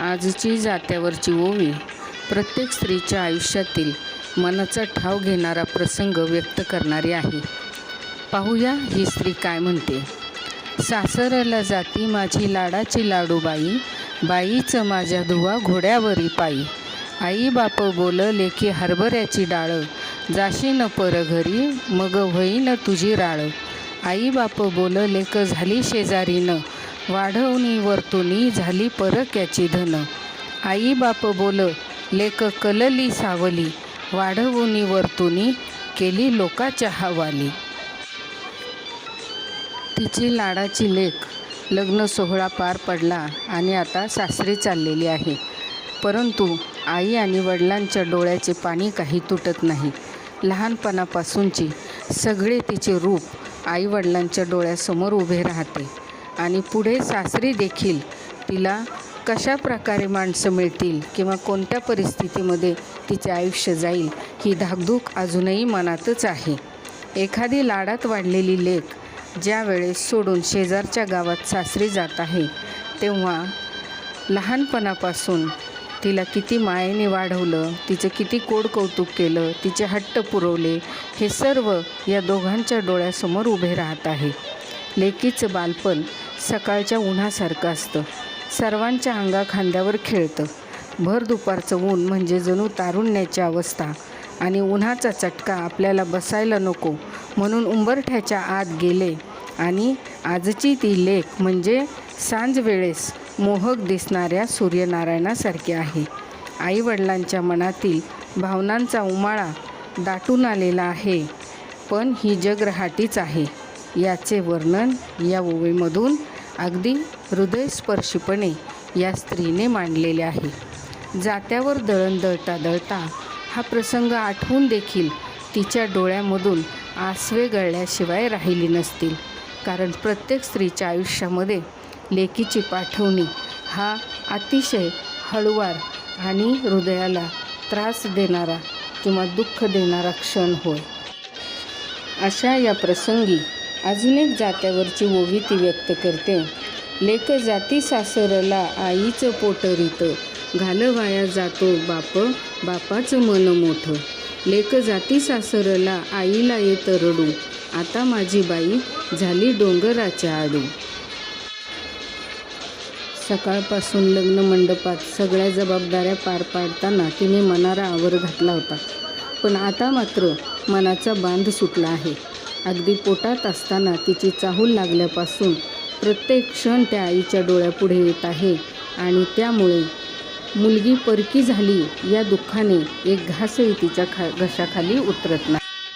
आजची जात्यावरची ओवी प्रत्येक स्त्रीच्या आयुष्यातील मनाचा ठाव घेणारा प्रसंग व्यक्त करणारी आहे. पाहूया ही स्त्री काय म्हणते. सासरला जाती माझी लाडाची लाडूबाई बाईचं माझ्या धुवा घोड्यावरी पायी. आई बाप बोलले की हरभऱ्याची डाळ जाशीन पर घरी मग होईन तुझी राळ. आई बाप बोल क झाली शेजारीनं वाढवणी वर्तुनी झाली परक्याची धन. आई बाप बोल लेक कलली सावली. वाढवणी वर्तुनी केली लोकाच्या हवाली. तिची लाडाची लेक लग्न सोहळा पार पडला आणि आता सासरी चाललेली आहे. परंतु आई आणि वडिलांच्या डोळ्याचे पाणी काही तुटत नाही. लहानपणापासूनची सगळे तिचे रूप आई वडिलांच्या डोळ्यासमोर उभे राहते. आणि पुढे सासरी देखील तिला कशा प्रकारे माणसं मिळतील किंवा कोणत्या परिस्थितीमध्ये तिचे आयुष्य जाईल ही धाकधूक अजूनही मनातच आहे. एखादी लाडात वाढलेली लेक ज्या वेळेस सोडून शेजारच्या गावात सासरी जात आहे तेव्हा लहानपणापासून तिला किती मायेने वाढवलं तिचं किती कोड कौतुक केलं तिचे हट्ट पुरवले हे सर्व या दोघांच्या डोळ्यासमोर उभे राहत आहे. लेकीचं बालपण सकाळच्या उन्हासारखं असतं. सर्वांच्या अंगा खांद्यावर खेळतं. भर दुपारचं ऊन म्हणजे जणू तारुण्याची अवस्था. आणि उन्हाचा चटका आपल्याला बसायला नको. म्हणून उंबरठ्याच्या आत गेले. आणि आजची ती लेख म्हणजे सांजवेळेस मोहक दिसणाऱ्या सूर्यनारायणासारखी आहे. आईवडिलांच्या मनातील भावनांचा उमाळा दाटून आलेला आहे. पण ही जगरहाटीच आहे. याचे वर्णन या ओवीमधून अगदी हृदयस्पर्शीपणे या स्त्रीने मांडलेले आहे. जात्यावर दळण दळता दळता हा प्रसंग आठवून देखील तिच्या डोळ्यामधून आसवे गळल्याशिवाय राहिली नसतील. कारण प्रत्येक स्त्रीच्या आयुष्यामध्ये लेकीची पाठवणी हा अतिशय हळुवार आणि हृदयाला त्रास देणारा किंवा दुःख देणारा क्षण होय. अशा या प्रसंगी अजून एक जात्यावरची ओवी ती व्यक्त करते. लेक जाती सासरला आईचं पोटरीत घालवाया जातो बाप बापाचं मन मोठं. लेक जाती सासरला आईला ये रडू. आता माझी बाई झाली डोंगराच्या आडू. सकाळपासून लग्न मंडपात सगळ्या जबाबदाऱ्या पार पाडताना तिने मनारा आवर घातला होता. पण आता मात्र मनाचा बांध सुटला आहे. अगदी पोटात असताना तिची चाहूल लागल्यापासून प्रत्येक क्षण त्या आईच्या डोळ्यापुढे येत आहे आणि त्यामुळे मुलगी परकी झाली या दुःखाने एक घासही तिच्या खा घशाखाली उतरत नाही.